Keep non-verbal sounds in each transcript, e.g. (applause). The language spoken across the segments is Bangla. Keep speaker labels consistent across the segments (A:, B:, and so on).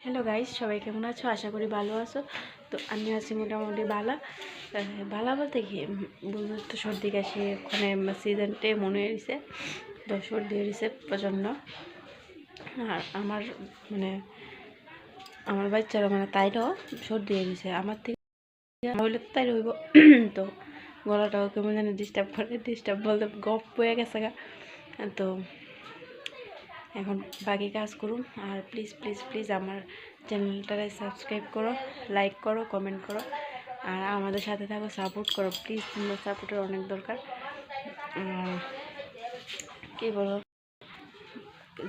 A: হ্যালো গাইস সবাই কেমন আছো? আশা করি ভালো আছো। তো আমি আছি মোটামুটি ভালো ভালো বলতে কি? বন্ধুর তো, সর্দি, কাশি, ওখানে সিজনটে মনে হয়েছে তো সর্দি হয়েছে প্রচণ্ড। আর আমার মানে আমার বাচ্চারা মানে তাইটাও সর্দি হয়েছে আমার থেকে হইলে তো তাই হইব (clears throat) তো গলাটাও কেমন জানি ডিস্টার্ব করে। ডিস্টার্ব বলতে গপ হয়ে গেছে গা। তো এখন বাকি কাজ করুন। আর প্লিজ প্লিজ প্লিজ আমার চ্যানেলটারে সাবস্ক্রাইব করো লাইক করো কমেন্ট করো। আর আমাদের সাথে থাকো সাপোর্ট করো। প্লিজ তোমার সাপোর্টের অনেক দরকার। কী বলো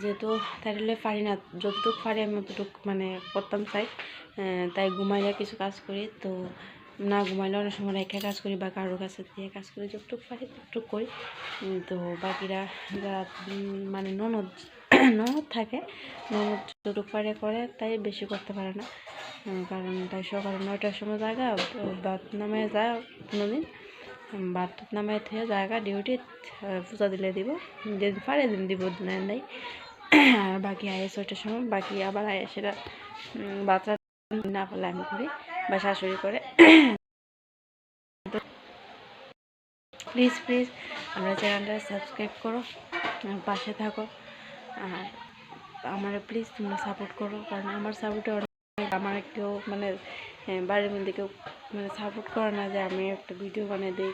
A: যেহেতু তাহলে পারি না, যতটুকু পারি আমি অতটুকু মানে করতাম চাই তাই ঘুমাইলে কিছু কাজ করি। তো না ঘুমাইলে অনেক সময় রেখে কাজ করি বা কারোর কাছে দিয়ে কাজ করি, যতটুকু পারি ততটুকু করি। তো বাকিরা যারা মানে ননদ ননদ থাকে। ননদ যতটুকু পারে করে, তাই বেশি করতে পারে না। কারণ তাই সকাল নয়টার সময় জায়গা বাত নামে যায় কোনোদিন। বাত নামে থেকে জায়গা, ডিউটি পূজা দিলে দিব। যেদিন পারে দিন দিব নেন নাই। আর বাকি আয়ে ছয়টার সময়, বাকি আবার আয়ে সেটা বাচ্চা না পারলে আমি করি, বা শাশুড়ি করে। প্লিজ প্লিজ আমরা চ্যানেলটা সাবস্ক্রাইব করো পাশে থাকো। আর আমার প্লিজ তোমরা সাপোর্ট করো, কারণ আমার সাপোর্টে অনেক আমার কেউ মানে বাড়ির মধ্যে কেউ মানে সাপোর্ট করে না যে আমি একটা ভিডিও বানিয়ে দিই।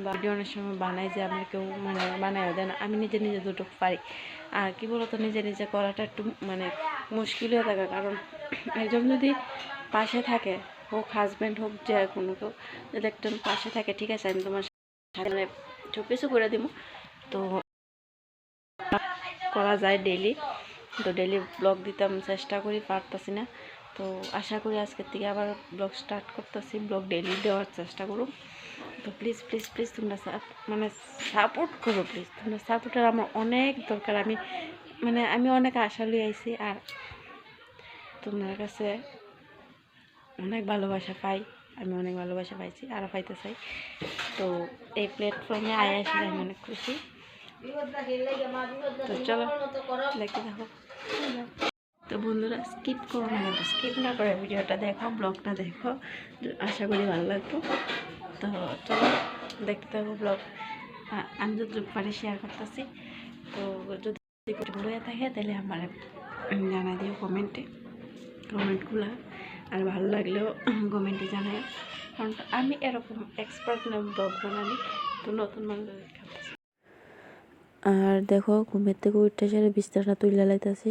A: ভিডিও অনেক সময় বানাই যে আমার কেউ মানে বানায় দেয় না। আমি নিজে নিজে দুটো পারি। আর কি বলতো, নিজে নিজে করাটা একটু মানে মুশকিল হয়ে থাকে। কারণ একজন যদি পাশে থাকে, হোক হাজব্যান্ড হোক যে কোনো কেউ, যদি একজন পাশে থাকে, ঠিক আছে, আমি তোমার মানে সব কিছু করে দিব। তো করা যায় ডেলি তো ডেলি ব্লগ দিতাম, চেষ্টা করি, পারতাছি না। তো আশা করি আজকের থেকে আবার ব্লগ স্টার্ট করতেছি ব্লগ ডেলি দেওয়ার চেষ্টা করুন তো প্লিজ প্লিজ প্লিজ তোমরা মানে সাপোর্ট করো প্লিজ তোমরা সাপোর্টের আমার অনেক দরকার। আমি মানে আমি অনেক আশা লিয়ে আইছি আর তোমার কাছে অনেক ভালোবাসা পাই। আমি অনেক ভালোবাসা পাইছি আরও পাইতে চাই। তো এই প্ল্যাটফর্মে আয় আসলে আমি অনেক খুশি। তো চলো দেখতে থাকো। তো বন্ধুরা স্কিপ করো না স্কিপ না করে ভিডিওটা দেখো ব্লগটা দেখো। আশা করি ভালো লাগবে। তো চলো দেখতে থাকো ব্লগ আমি যতটুকু পারি শেয়ার করতেছি। তো যদি কিছু ভুল হয়ে থাকে তাহলে আমার জানাই দিও কমেন্টে কমেন্টগুলো আর ভালো লাগলেও কমেন্টে জানাই কারণ আমি এরকম এক্সপার্ট না ব্লগ বানানি তো নতুন মানুষ আর দেখো, ঘুমের থেকে উঠতে সেরে বিছনাটা তুলে লাইতেছি।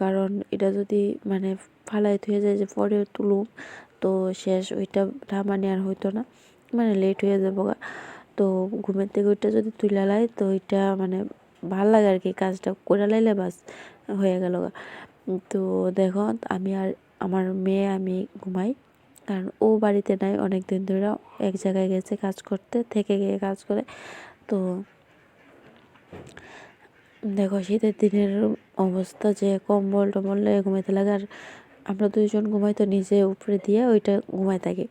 A: কারণ এটা যদি মানে ফালাই থুয়ে যায় যে পরে তুলুম, তো শেষ ওইটা ঠামানি আর হইতো না। মানে লেট হয়ে যাব তো ঘুমের থেকে ওইটা যদি তুলে লাই, তো ওইটা মানে ভালো লাগে আর কি, কাজটা করে লাইলে বাস হয়ে গেল তো দেখো, আমি আর আমার মেয়ে, আমি ঘুমাই। কারণ ও বাড়িতে নাই অনেক দিন ধরে এক জায়গায় গেছে কাজ করতে, থেকে গিয়ে কাজ করে। তো দেখো, শীতের দিনের অবস্থা যে কম্বল টম্বল লয়ে ঘুমাইতে লাগে, আর আমরা দুইজন ঘুমাই তো নিচে উপরে দিয়ে ওইটা ঘুমাই থাকি।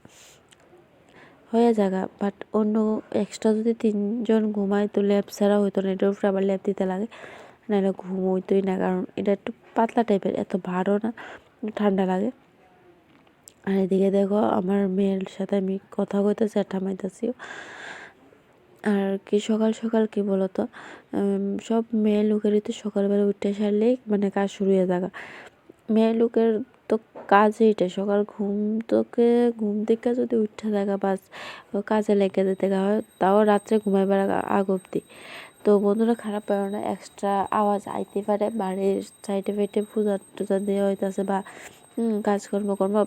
A: হয়ে জায়গা বাট অন্য এক্সট্রা যদি তিনজন ঘুমায় তো ল্যাপ ছাড়া হইতো না, এটার উপরে আবার ল্যাপ দিতে লাগে। নাহলে ঘুম হইতোই না, কারণ এটা একটু পাতলা টাইপের এত ভারও না, ঠান্ডা লাগে। আর এদিকে দেখো, আমার মেয়ের সাথে আমি কথা কইতেছি আর ঠামাইতেছিও আর কি সকাল সকাল কি বলতো? সব মেয়ে লোকেরই তো সকালবেলা উঠতে সারলেই মানে কাজ শুরু হয়ে থাকা। মেয়ে লোকের তো কাজ এইটা সকাল ঘুম তোকে ঘুম থেকে যদি উঠতে থাকা বাস কাজে লেগে যেতে হয়, তাও রাত্রে ঘুমাইবার আগ- অব্দি তো বন্ধুরা খারাপ পাবে না এক্সট্রা আওয়াজ আইতে পারে, বাড়ির সাইডে ফাইডে পূজা টুজা দেওয়া হইতেছে বা কাজকর্ম কর্ম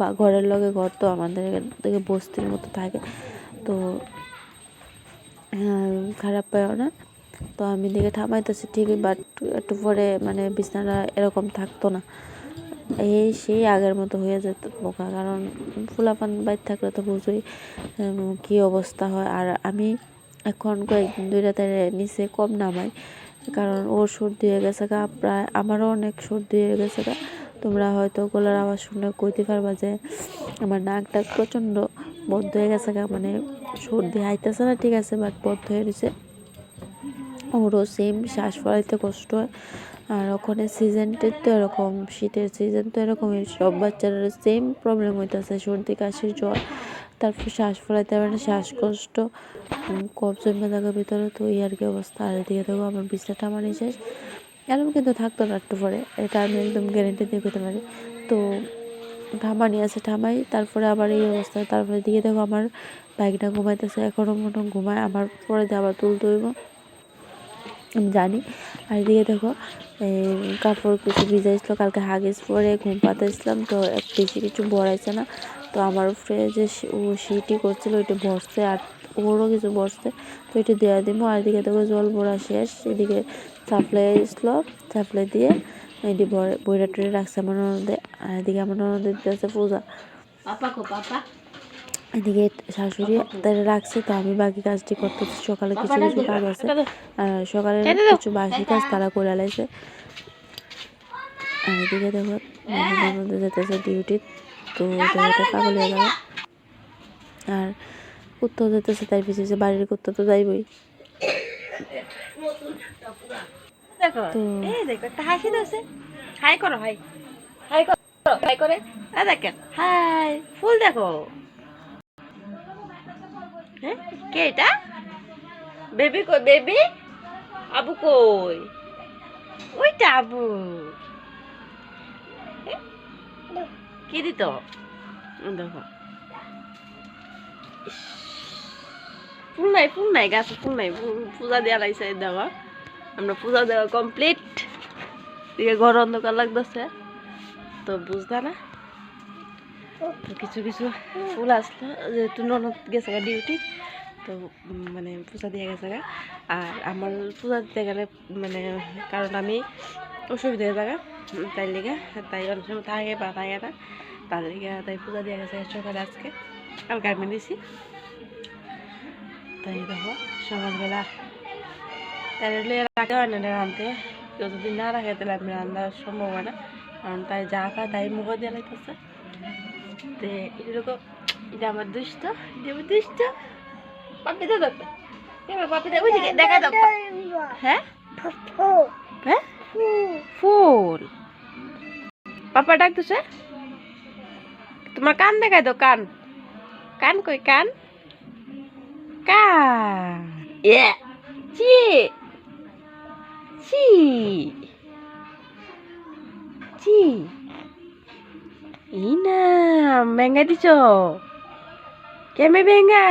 A: বা ঘরের লগে ঘর তো আমাদের থেকে বস্তির মতো থাকে। তো খারাপ পাইও না। তো আমি দিকে থামাইতেছি ঠিকই বাট একটু পরে মানে বিছানাটা এরকম থাকতো না। এই সেই আগের মতো হয়ে যেত বোকা, কারণ ফুলাপান বাইর থাকলে তো বুঝোই কি অবস্থা হয়। আর আমি এখন কয়েকদিন দুই রাতের নিচে কম নামাই, কারণ ওর সর্দি হয়ে গেছে গা, প্রায় আমারও অনেক সর্দি হয়ে গেছে গা। তোমরা হয়তো গলার আওয়াজ শুনে কইতে পারবা যে আমার নাকটা প্রচণ্ড বদ্ধ হয়ে গেছে মানে সর্দি হাইতেছে না, ঠিক আছে বাট বদ্ধ হয়ে গেছে ওরও সেম শ্বাস ফলাইতে কষ্ট হয়।
B: আর ওখানে সিজনটা তো এরকম, শীতের সিজন তো এরকমই, সব বাচ্চারা সেম প্রবলেম হইতেছে, সর্দি, কাশির জ্বর, তারপর শ্বাস ফলাইতে পারে না, শ্বাসকষ্ট কফ জমে থাকার ভিতরে তো এই আর কি অবস্থা। আর এদিকে দেখো, আমার বিছনাটা আমার শেষ। এরকম কিন্তু থাকতো না একটু পরে, এটা আমি একদম গ্যারেন্টি দিয়ে করতে পারি। তো ঠামানি আছে ঠামাই তারপরে আবার এই অবস্থা, তারপরে দিকে দেখো আমার বাইকটা ঘুমাইতেছে এখনও মনে ঘুমায়, আমার পরে দিয়ে আবার তুলতে হইব। আমি জানি। আর এদিকে দেখো কাপড় কিছু ভিজাইছিল, কালকে হাগিস পরে ঘুম পাতাইছিলাম, তো বেশি কিছু বড়াইছে না। তো আমার সে- ও সিটি করছিল, ওইটা বসছে আর ওরও কিছু বসছে তো এটা দেওয়া দিব আর এদিকে দেখো জল ভরা শেষ, এদিকে সাপ্লাই আসলো, সাপ্লাই দিয়ে এটি বইটা রাখছে আমার ননদে। আর এদিকে আমার ননদের দিতেছে পূজা। এদিকে শাশুড়ি তারা রাখছে তো আমি বাকি কাজটি করতেছি। সকালে কিছু কিছু কাজ আছে। আর সকালে কিছু বাসি কাজ তারা করে লাইছে আর এদিকে দেখো মধ্যে যেতেছে ডিউটি তো পাগল হয়ে যাবে। আর কুত্তা যেতেছে তাই পিছিয়ে বাড়ির কুত্তা তো যাইবই।
A: দেখো এই দেখো একটা হাসি দিয়েছে হাই করো হাই। হাই করো হাই করে। আ দেখেন হাই ফুল দেখো। হ্যাঁ কে এটা? বেবি কই বেবি? আবু কই? ওইটা আবু? কি দিত? দেখো। ফুল নাই ফুল নাই গাছে ফুল নাই পূজা দেওয়া লাগছে দেওয়া আমরা পূজা দেওয়া কমপ্লিট দিকে ঘর অন্ধকার লাগতেছে। তো বুঝতা না? তো কিছু কিছু ফুল আসলো। যেহেতু ননদ গেছে ডিউটি তো মানে পূজা দিয়ে গেছে আর আমার পূজা দিতে গেলে মানে কারণ আমি অসুবিধা হয়ে যাবে তাই লিগে, তাই অনেক সময় থাকে বা থাকে না। তার লিগে তাই পূজা দিয়ে গেছে সকালে আজকে। আমি দিছি তাই দেখো, সকালবেলা তাহলে হয় না যদি না রাখে তাহলে আমি রান্না সম্ভব হয় না। কারণ তাই যা পায় তাই মুখ দিয়ে লাগতেছে তো এরকম এটা আমার দুষ্ট এটা আমার দুষ্ট। পাপি পাপি দেখা দাও। হ্যাঁ? হ্যাঁ? ফুল। পাপা ডাকতেছে। তোমার কান দেখাই দাও, কান। কান কই, কান? কান। এ চি চি চি এই না বেঙ্গা দিছ কেমে বেঙ্গা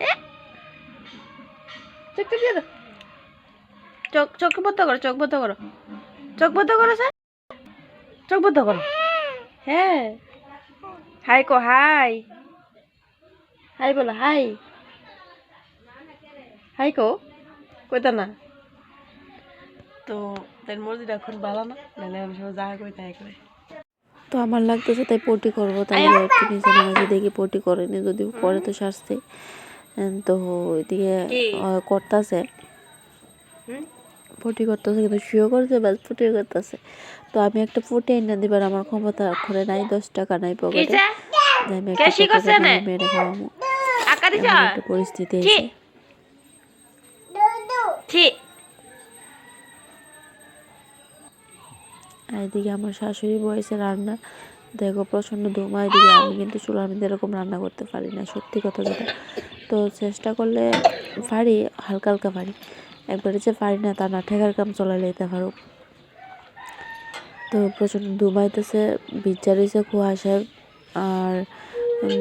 A: এ? চোখটা দিয়ে দাও চোখ চোখ বদ্ধ করো চোখ বদ্ধ করো চোখ বদ্ধ করো স্যার চোখ বদ্ধ করো হ্যাঁ হাই কো হাই হাই বলো হাই হাই কো কইতা না? তো তার মর্জিটা এখন ভালো না নাহলে আমি সব যা কই তাই করে।
B: তো আমার লাগতেছে তাই পটি করব তাই একটু নিচে নামাজে দেখি পটি করেনি যদি করে তো শাস্তি তো এদিকে? করতেছে। পটি করতেছে কিন্তু শুয়ে করছে বাস পটি করতেছে। তো আমি একটা পটি এনে দিবার আমার ক্ষমতা করে নাই দশ টাকা নাই পকেটে। আমি একটা মেরে খাওয়াবো
A: আকা দিছ?
B: একটা পরিস্থিতি এসে
A: ছি
B: এদিকে আমার শাশুড়ি বয়সে রান্না। দেখো, প্রচণ্ড ধোঁয়া এদিকে আমি কিন্তু চুলার মধ্যে এরকম রান্না করতে পারি না, সত্যি কথা যেটা। তো চেষ্টা করলে পারি, হালকা হালকা পারি। একবারে যে পারি না, তা না ঠেকার কাম চলাই লাইতে পারো। তো প্রচণ্ড ধুমাইতেছে বিচ্ছা রয়েছে কুয়াশায় আর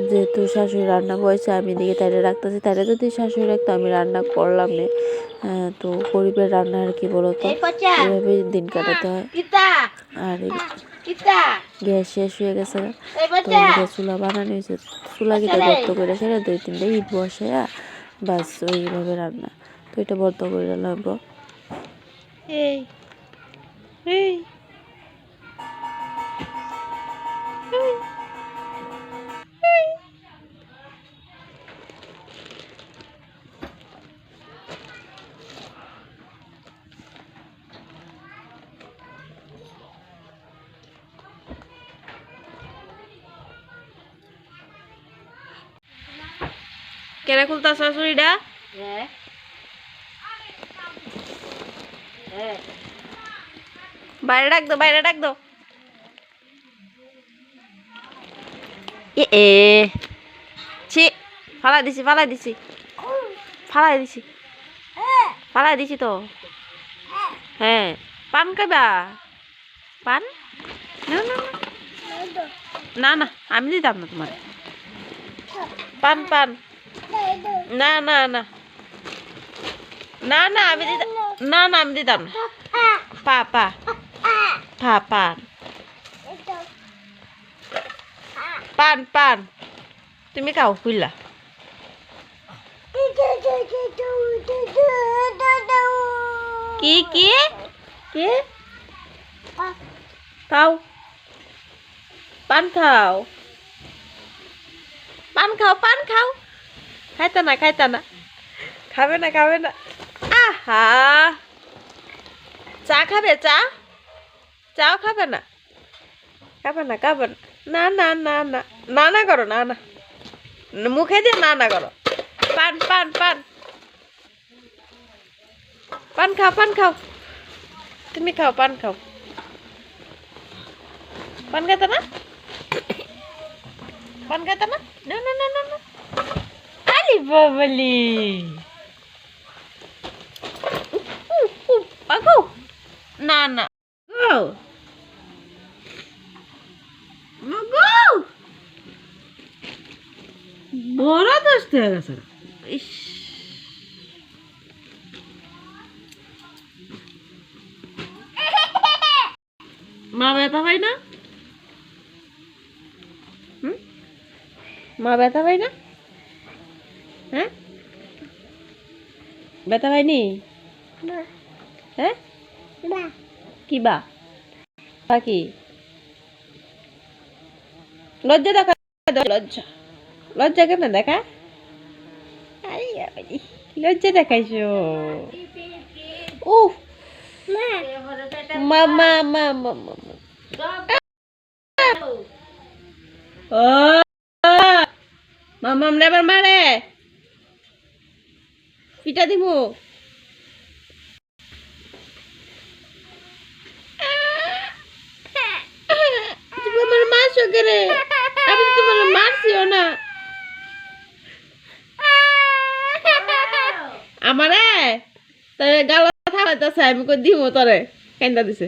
B: যেহেতু শাশুড়ি রান্না বয়েছে আমি এদিকে তাইলে রাখতেছি। তাইলে যদি শাশুড়ি রাখতো আমি রান্না করলাম না। আহ, তো গরিবের রান্না আর কি বলো তো
A: এই
B: এভাবেই দিন কাটাতে হয়। আর গ্যাস শেষ হয়ে গেছে। তো চুলা বানানো হয়েছে। চুলা কিটা বদ্ধ করে সেটা দুই তিনটা ইট বসে বাস ওইভাবে রান্না। তো এটা বদ্ধ করে লাগবো
A: এই। এই। কেন খুলতা শাশুড়িটা?
C: বাইরে ডাক দো বাইরে ডাক দো। এ এ। ছি ফালাই দিছি ফালাই দিছি। ফালাই দিছি। ফালাই দিছি তো। হ্যাঁ। পান খাইবা? পান? না না না। না না আমি দিতাম না তোমার। পান পান। না না না। না না, আমি দিতাম না না, আমি দিতাম না। পা পা পা পান পান। পান তুমি খাও খুললা কি কি? কি? খাও। পান খাও। পান খাও পান খাও। খাইতা না খাইতা না খাবে না খাবে না চা খাবে, চা? চাও খাবে না খাবে না খাবে না না না। না না না করো না না মুখে দিয়ে না না করো। পান পান পান। পান খাও পান খাও। তুমি খাও, পান খাও। পান খাতা পান খাতা না না না না না। আলি বাবলি আগো না না গো গো বড় দোস্ত হয়ে গেছে ইস মা ব্যথা পাই না? মা ব্যথা পাই না হ্যাঁ ব্যথা পাইনি হ্যাঁ কি বা কি লজ্জা দেখা লজ্জা লজ্জা কেন দেখা লজ্জা দেখাইছো ও মা মা মা মা মা মা। ও মামা আমরা এবার মারে দিমু। তুমি আমার মারছো কেরে আমি তোমার মারছিও না। আমারে? তবে গালা থালাইতেছে আমি কই দিব তোরে? কেন্দা দিছে?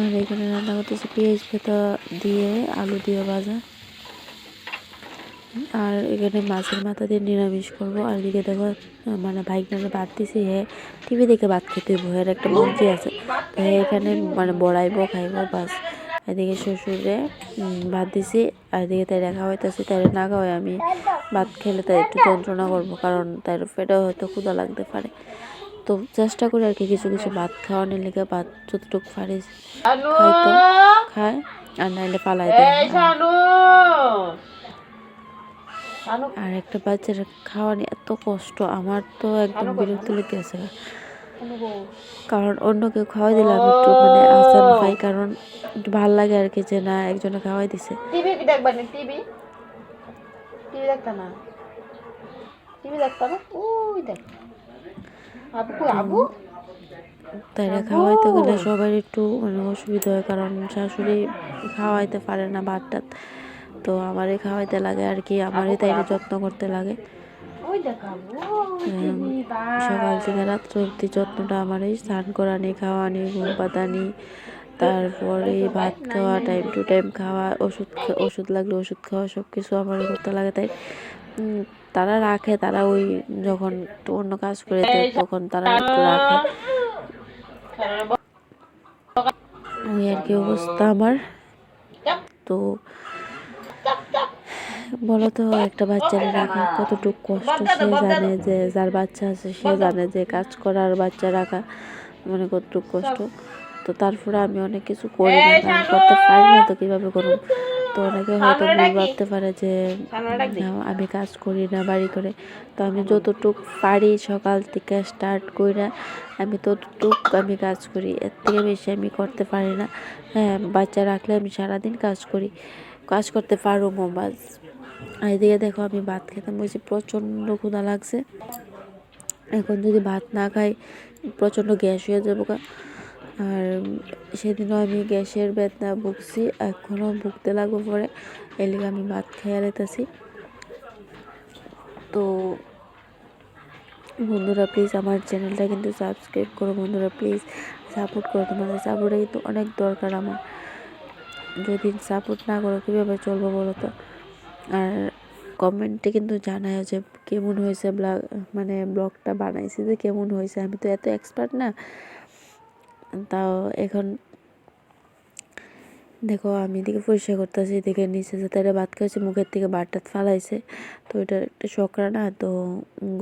B: আর এখানে রান্না করতেছি পেঁয়াজ ভেতা দিয়ে, আলু দিয়ে ভাজা। আর এখানে মাছের মাথা দিয়ে নিরামিষ করব। আর এদিকে দেখো মানে ভাইগনারে ভাত দিছি, হে টিভি দেখে ভাত খেতে হইব একটা মন্ত্রী আছে। তো এখানে মানে বড়াইবো, খাইবো, বাস। এদিকে শ্বশুরে ভাত দিছি, আর এদিকে তাই দেখা হইতেছে তাই না খাওয়াই আমি ভাত খেলে তাই একটু যন্ত্রণা করব, কারণ তার পেটেও হয়তো ক্ষুধা লাগতে পারে। তো চেষ্টা করি আর কি কিছু কিছু ভাত খাওয়ানোর লেগে ভাত যতটুকু পারি খাইতো খায় আর নাইলে পালাই দেয় আর- একটা বাচ্চার খাওয়ানি এত কষ্ট আমার তো একদম বিরক্ত লেগে গেছে। কারণ অন্য কেউ খাওয়াই দিলে আমি একটু মানে আসান পাই কারণ একটু ভালো লাগে আর কি যে না একজনে খাওয়াই দিছে।
C: টিভি কি দেখবা না? টিভি? টিভি দেখতা না? টিভি দেখতা না? ওই দেখ। কই
B: খাওয়াইতে গেলে সবার একটু মানে অসুবিধা হয় কারণ শাশুড়ি খাওয়াইতে পারে না ভাতটাত। তো আমারই খাওয়াইতে লাগে আর কি আমারই তাইলে যত্ন করতে লাগে। উম, সকাল থেকে রাত্র অব্দি যত্নটা আমারই স্নান করানি খাওয়ানি ঘুম পাতানি তারপরে ভাত খাওয়া টাইম টু টাইম খাওয়া ওষুধ ওষুধ লাগলে ওষুধ খাওয়া সব কিছু আমারই করতে লাগে তাই। তারা রাখে তারা ওই যখন অন্য কাজ করে দেয় তখন তারা একটু রাখে। ওই আর কি অবস্থা আমার। তো বলো তো একটা বাচ্চারে রাখা কতটুকু কষ্ট সে জানে যে যার বাচ্চা আছে সে জানে যে কাজ করার বাচ্চা রাখা মানে কতটুকু কষ্ট। তো তারপরে আমি অনেক কিছু করি না করতে পারি না তো কীভাবে করব? তো অনেকে হয়তো ভাবতে পারে যে আমি কাজ করি না বাড়ি করে। তো আমি যতটুক পারি সকাল থেকে স্টার্ট কইরা আমি ততটুক আমি কাজ করি। এর থেকে বেশি আমি করতে পারি না। হ্যাঁ বাচ্চা রাখলে আমি সারাদিন কাজ করি। কাজ করতে পারো মোবাইল। আর এদিকে দেখো আমি ভাত খেতাম বলছি প্রচণ্ড ক্ষুধা লাগছে। এখন যদি ভাত না খাই প্রচণ্ড গ্যাস হয়ে যাব। আর সেদিনও আমি গ্যাসের বেদনা ভুগছি, এখনও ভুগতে লাগবো পরে। এর লিগে আমি ভাত খেয়ে লেতেছি তো বন্ধুরা প্লিজ আমার চ্যানেলটা কিন্তু সাবস্ক্রাইব করো বন্ধুরা প্লিজ সাপোর্ট করো। তোমাদের সাপোর্টে কিন্তু অনেক দরকার আমার। যদি সাপোর্ট না করো, কীভাবে চলবো বলো তো? আর কমেন্টে কিন্তু জানায় যে কেমন হয়েছে ব্লগ মানে ব্লগটা বানাইছি যে কেমন হয়েছে। আমি তো এত এক্সপার্ট না। তাও এখন দেখো আমি এদিকে পরিষ্কার করতেছি, এদিকে নিচে যে তারা ভাত খাইছে, মুখের থেকে বাটটা ফালাইছে। তো এটা একটা শকরা না, তো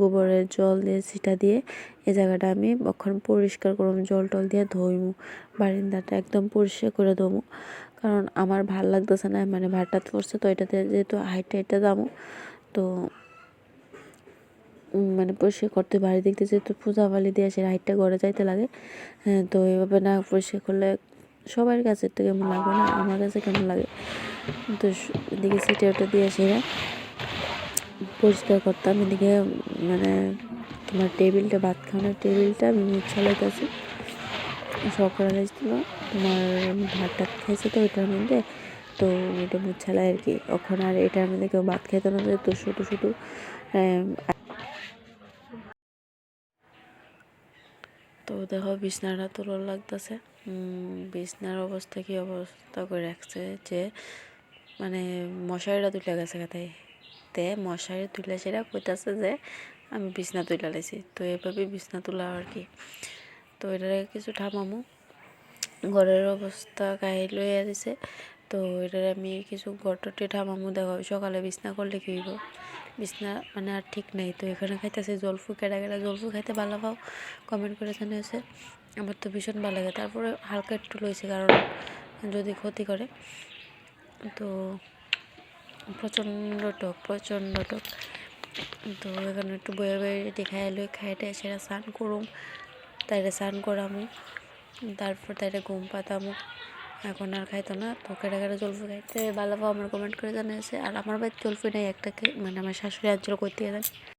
B: গোবরের জল দিয়ে, ছিটা দিয়ে এই জায়গাটা আমি এখন পরিষ্কার করব জল টল দিয়ে ধুইমু, বারিন্দাটা একদম পরিষ্কার করে ধোবো কারণ আমার ভালো লাগতেছে না মানে ভাতটা পড়ছে, তো এটাতে যেহেতু হাইটে এটা যাব তো মানে পরিষ্কার করতে বাড়ি দিয়ে যেহেতু পূজা বালি দিয়ে সে হাইটটা গড়ে যাইতে লাগে। হ্যাঁ তো এইভাবে না পরিষ্কার করলে সবার কাছে একটু কেমন লাগবে না? আমার কাছে কেমন লাগে? তো এদিকে সিটে ওটা দিয়ে সেরা। পরিষ্কার করতাম। এদিকে মানে তোমার টেবিলটা, ভাত খাওয়ানোর টেবিলটা আমি মুছালাইতেছি সকালে এসেছিল। তোমার ভাত টাত খাইছে তো ওইটার মধ্যে। তো ওইটা মুছালাই আর কি। ওখানে আর এটার মধ্যে কেউ ভাত খেতে না তো শুধু শুধু তো দেখো বিছনাটা তোলা লাগতেছে। বিছনার অবস্থা কি অবস্থা করে রাখছে যে মানে মশারিটা তুলে গেছে কথায় তে মশারি তুলে সেটা কইতাছে যে, আমি বিছনা তুলে লাইছি। তো এভাবে বিছনা তোলা আর কি? তো এটারে কিছু ঠামামু ঘরের অবস্থা গায়ে লইয়া দিছে। তো এটারে আমি কিছু ঘরটটি ঠামামু দেখো সকালে বিছনা করলে কি হইব? বিছনা মানে আর ঠিক নেই। তো এখানে খাইতেছে জলফু, কেডা কেডা জলফু খাইতে ভালো পাও কমেন্ট করে জানিয়েছে। আমার তো ভীষণ ভালো লাগে। তারপরে হালকা একটু লইছে কারণ যদি ক্ষতি করে। তো প্রচণ্ড টক প্রচণ্ড টক। তো এখানে একটু বয়ে বয়ে রেডি খাই লই খাইটে সেটা স্নান করুম, তাইরে স্নান করামু, তারপর তাইরে ঘুম পাতামু। এখন আর খাইতো না, তো কেটে কেটে জলফি খাইতে ভালো আমার কমেন্ট করে জানিয়েছে। আর আমার বাড়িতে জলফি নেই, একটা মানে আমার শাশুড়ি আঞ্চল করতে দেন